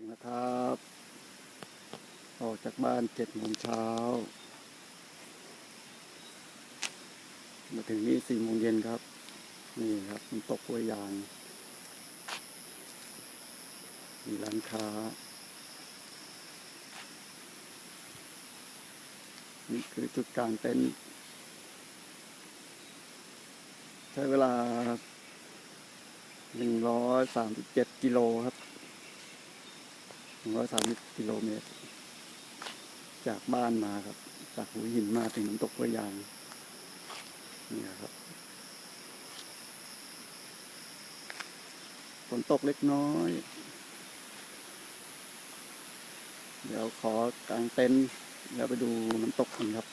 ถึงแล้วครับ ออกจากบ้านเจ็ดโมงเช้า มาถึงนี่สี่โมงเย็นครับ นี่ครับมันตกห้วยยาง มีร้านค้า นี่คือจุดกลางเต็นท์ใช้เวลาหนึ่งร้อยสามสิบเจ็ดกิโลครับ หนึ่งร้อยสามสิบกิโลเมตร จากบ้านมาครับ จากหัวหินมาถึงน้ำตกห้วยยางนี่ครับฝนตกเล็กน้อย เดี๋ยวขอกางเต็นท์แล้วไปดูน้ำตกกันครับ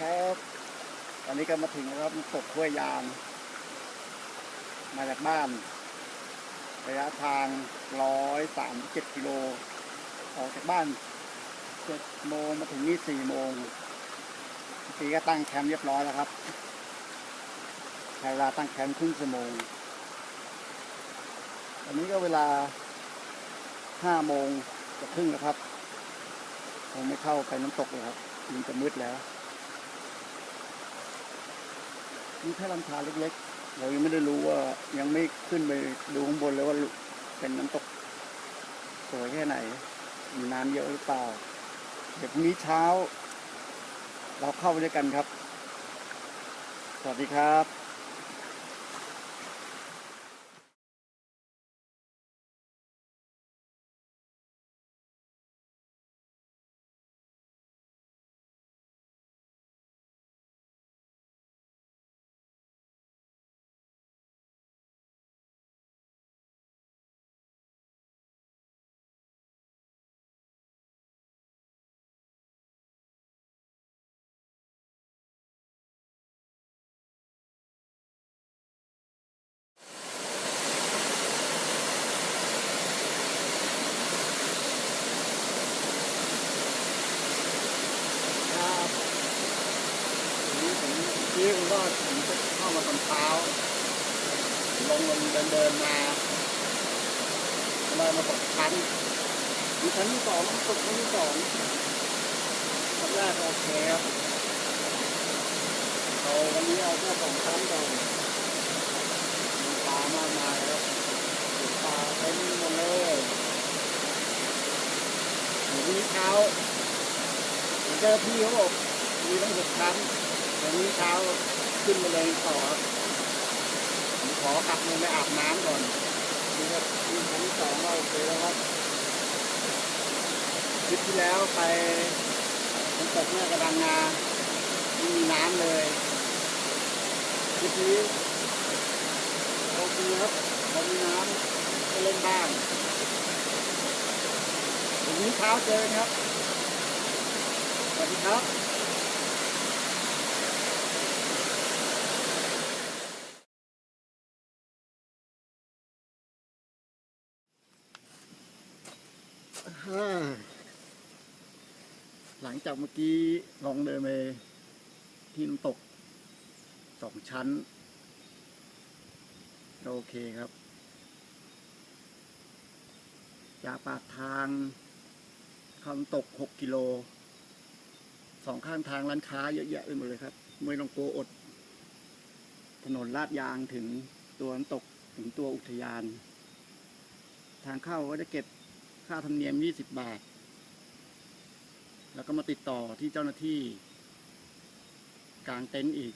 ครับตอนนี้ก็มาถึงแล้วครับตกห้วยยาง มาจากบ้าน ระยะทางร้อยสามเจ็ดกิโล ออกจากบ้านเจ็ดโมงมาถึงนี่สี่โมงทีก็ตั้งแคมป์เรียบร้อยแล้วครับใช้เวลาตั้งแคมป์ครึ่งชั่วโมง อันนี้ก็เวลาห้าโมงจะครึ่งแล้วครับ คงไม่เข้าไปน้ำตกเลยครับมันจะมืดแล้ว มีแค่ลำธารเล็กๆ เรายังไม่ได้รู้ว่ายังไม่ขึ้นไปดูข้างบนเลยว่าเป็นน้ำตกสวยแค่ไหน มีน้ำเยอะหรือเปล่า เดี๋ยวพรุ่งนี้เช้า เราเข้าไปด้วยกันครับ สวัสดีครับครับ ก็ผมจะเข้ามาตอนเช้าลงลงเดินเดินมาเลยมาตกชั้นมีชั้นที่สองตกชั้นที่สองชั้นแรกโอเคครับเอาวันนี้เอาแค่สองชั้นก่อนมีปลามากมายครับปลาเต็มหมดเลยเดี๋ยวพรุ่งนี้เช้าเจ้าพี่เขาบอกมีตั้งหกชั้นวันนี้เช้า ขึ้นมาเลยต่อครับผมขอกลับลงไปอาบน้ำก่อนนี่ก็มีชั้นที่สองก็โอเคแล้วครับทริปที่แล้วไปน้ำตกแม่กระดังงาไม่มีน้ำเลยทริปนี้โอเคครับพอมีน้ำก็เล่นบ้างวันนี้เช้าเจอครับสวัสดีครับ หลังจากเมื่อกี้ลองเดินไปที่น้ำตกสองชั้นก็โอเคครับจากปากทางเข้าน้ำตกหกกิโล สองข้างทางร้านค้าเยอะแยะไปหมดเลยครับ ไม่ต้องกลัวอด ถนนลาดยางถึงตัวน้ำตกถึงตัวอุทยาน ทางเข้าก็จะเก็บ ค่าธรรมเนียม 20 บาท แล้วก็มาติดต่อที่เจ้าหน้าที่กลางเต็นท์อีก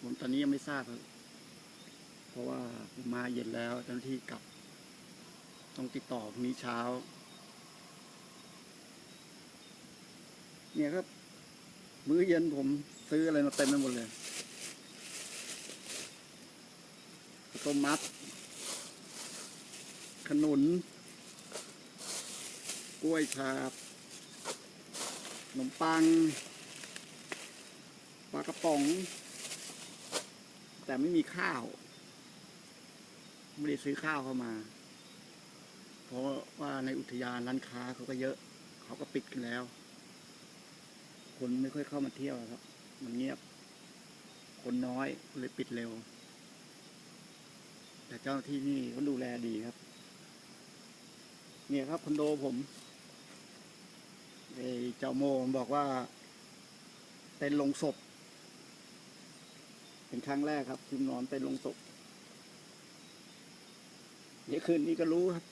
ผมตอนนี้ยังไม่ทราบ เพราะว่าผมมาเย็นแล้วเจ้าหน้าที่กลับ ต้องติดต่อพรุ่งนี้เช้า เนี่ยครับ มื้อเย็นผมซื้ออะไรมาเต็มไปหมดเลยต้มมัด ขนุน กล้วยฉาบขนมปังปลากระป๋อง แต่ไม่มีข้าว ไม่ได้ซื้อข้าวเข้ามา เพราะว่าในอุทยานร้านค้าเขาก็เยอะ เขาก็ปิดกันแล้ว คนไม่ค่อยเข้ามาเที่ยวครับ มันเงียบ คนน้อยเลยปิดเร็ว แต่เจ้าหน้าที่นี่เขาดูแลดีครับ เนี่ยครับคอนโดผม ไอ้เจ้าโมมันบอกว่าเป็นลงศพ เป็นครั้งแรกครับที่นอนเป็นลงศพเดี๋ยวคืนนี้ก็รู้ครับ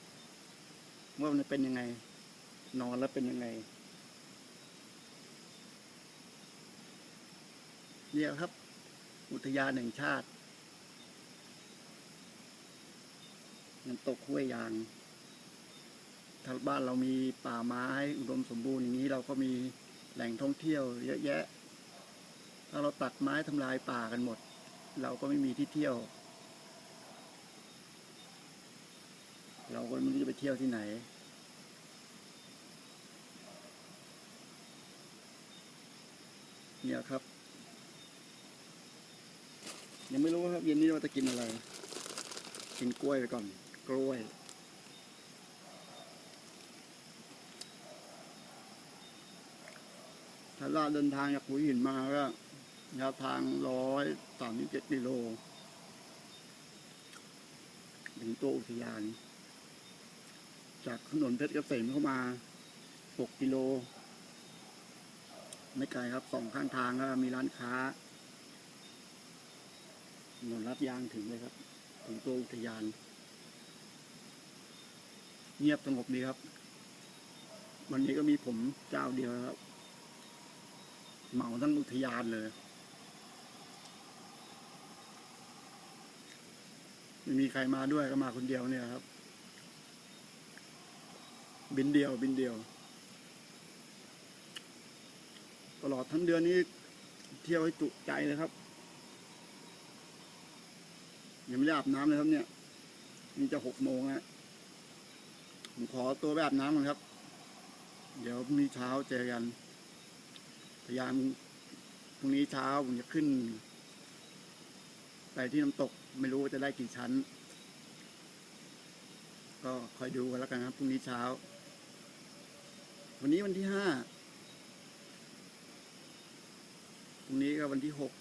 ว่ามันเป็นยังไง นอนแล้วเป็นยังไงเนี่ยครับ อุทยานแห่งชาติน้ำตกห้วยยาง ถ้าบ้านเรามีป่าไม้อุดมสมบูรณ์อย่างนี้เราก็มีแหล่งท่องเที่ยวเยอะแยะ ถ้าเราตัดไม้ทำลายป่ากันหมด เราก็ไม่มีที่เที่ยว เราก็ไม่รู้จะไปเที่ยวที่ไหน เนี่ยครับ ยังไม่รู้ครับเย็นนี้เราจะกินอะไร กินกล้วยไปก่อน กล้วย ถ้าเราเดินทางจากหัวหินมาก็ระยะทางร้อยสามสิบเจ็ดกิโลถึงตัวอุทยาน จากถนนเพชรเกษมเข้ามาหกกิโล ไม่ไกลครับสองข้างทางก็มีร้านค้าถนนลัดยางถึงเลยครับ ถึงตัวอุทยาน เงียบสงบดีครับ วันนี้ก็มีผมเจ้าเดียวครับ เหมาทั้งอุทยานเลย ไม่มีใครมาด้วยก็มาคนเดียวเนี่ยครับ บินเดียวบินเดียว ตลอดทั้งเดือนนี้ เที่ยวให้จุใจเลยครับ ยังไม่ได้อาบน้ำเลยครับเนี่ย นี่จะหกโมงแล้วผมขอตัวไปอาบน้ำก่อนครับ เดี๋ยวพรุ่งนี้เช้าเจอกัน ยายามพรุ่งนี้เช้าผมจะขึ้น ไปที่น้ำตกไม่รู้ว่าจะได้กี่ชั้น ก็คอยดูกันแล้วกันครับพรุ่งนี้เช้า วันนี้วันที่ห้าพรุ่งนี้ก็วันที่หก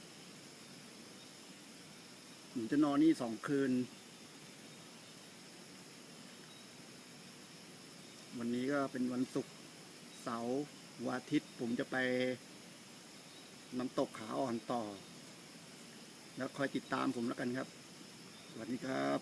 ผมจะนอนนี่สองคืน วันนี้ก็เป็นวันศุกร์เสาร์วันอาทิตย์ผมจะไป น้ำตกขาอ่อนต่อ แล้วคอยติดตามผมแล้วกันครับ สวัสดีครับ